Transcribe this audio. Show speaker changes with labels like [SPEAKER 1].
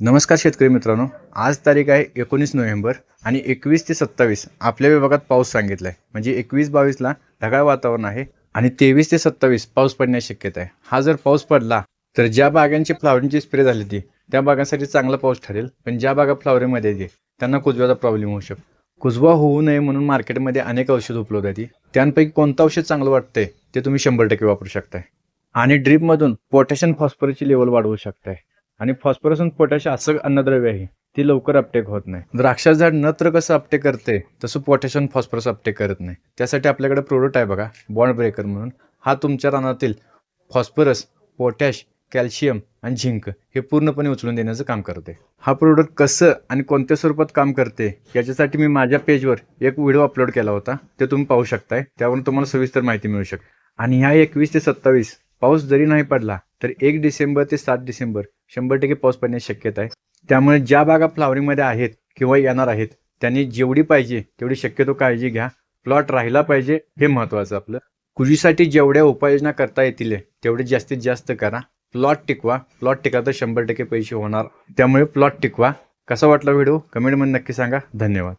[SPEAKER 1] नमस्कार शेतकरी मित्रांनो. आज तारीख आहे एकोणीस नोव्हेंबर आणि एकवीस ते सत्तावीस आपल्या विभागात पाऊस सांगितला आहे म्हणजे एकवीस बावीसला ढगाळ वातावरण आहे आणि तेवीस ते सत्तावीस पाऊस पडण्याची शक्यता आहे. हा जर पाऊस पडला तर ज्या बागांची फ्लावरिंगची स्प्रे झाली ती त्या बागांसाठी चांगला पाऊस ठरेल. पण ज्या बागा फ्लावरिंगमध्ये येते त्यांना कुजव्याचा प्रॉब्लेम होऊ शकतो. कुजवा होऊ नये म्हणून मार्केटमध्ये अनेक औषध उपलब्ध आहेत. त्यांपैकी कोणतं औषध चांगलं वाटतंय ते तुम्ही शंभर टक्के वापरू शकताय. आणि ड्रीपमधून पोटॅशियम फॉस्फरसची लेवल वाढवू शकताय. आणि फॉस्फरस आणि पोटॅश असं अन्नद्रव्य आहे. ती लवकर अपटेक होत नाही. द्राक्षा झाड नत्र कसं अपटेक करते तसं पोटॅशियम फॉस्फरस अपटेक करत नाही. त्यासाठी आपल्याकडे प्रोडक्ट आहे बघा बॉन्ड ब्रेकर म्हणून. हा तुमच्या रानातील फॉस्फरस पोटॅश कॅल्शियम आणि झिंक हे पूर्णपणे उचलून देण्याचं काम करते. हा प्रोडक्ट कसं आणि कोणत्या स्वरूपात काम करते याच्यासाठी मी माझ्या पेजवर एक व्हिडिओ अपलोड केला होता. ते तुम्ही पाहू शकताय. त्यावरून तुम्हाला सविस्तर माहिती मिळू शकते. आणि ह्या एकवीस ते सत्तावीस पाऊस जरी नाही पडला तर एक डिसेंबर ते सात डिसेंबर शंभर टक्के पाऊस पडण्याची शक्यता आहे. त्यामुळे ज्या बागा फ्लावरिंगमध्ये आहेत किंवा येणार आहेत त्यांनी जेवढी पाहिजे तेवढी शक्यतो काळजी घ्या. प्लॉट राहिला पाहिजे हे महत्त्वाचं आपलं. कुजीसाठी जेवढ्या उपाययोजना करता येतील तेवढे जास्तीत जास्त करा. प्लॉट टिकवा. प्लॉट टिका तर शंभर टक्के पैसे होणार. त्यामुळे प्लॉट टिकवा. कसा वाटला व्हिडिओ? कमेंटमध्ये नक्की सांगा. धन्यवाद.